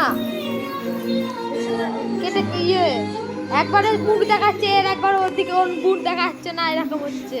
না। কেটে ইয়ে একবারে মুখ দেখাচ্ছে এর একবার ওর দিকে ওর বুট দেখাচ্ছে না, এরকম হচ্ছে।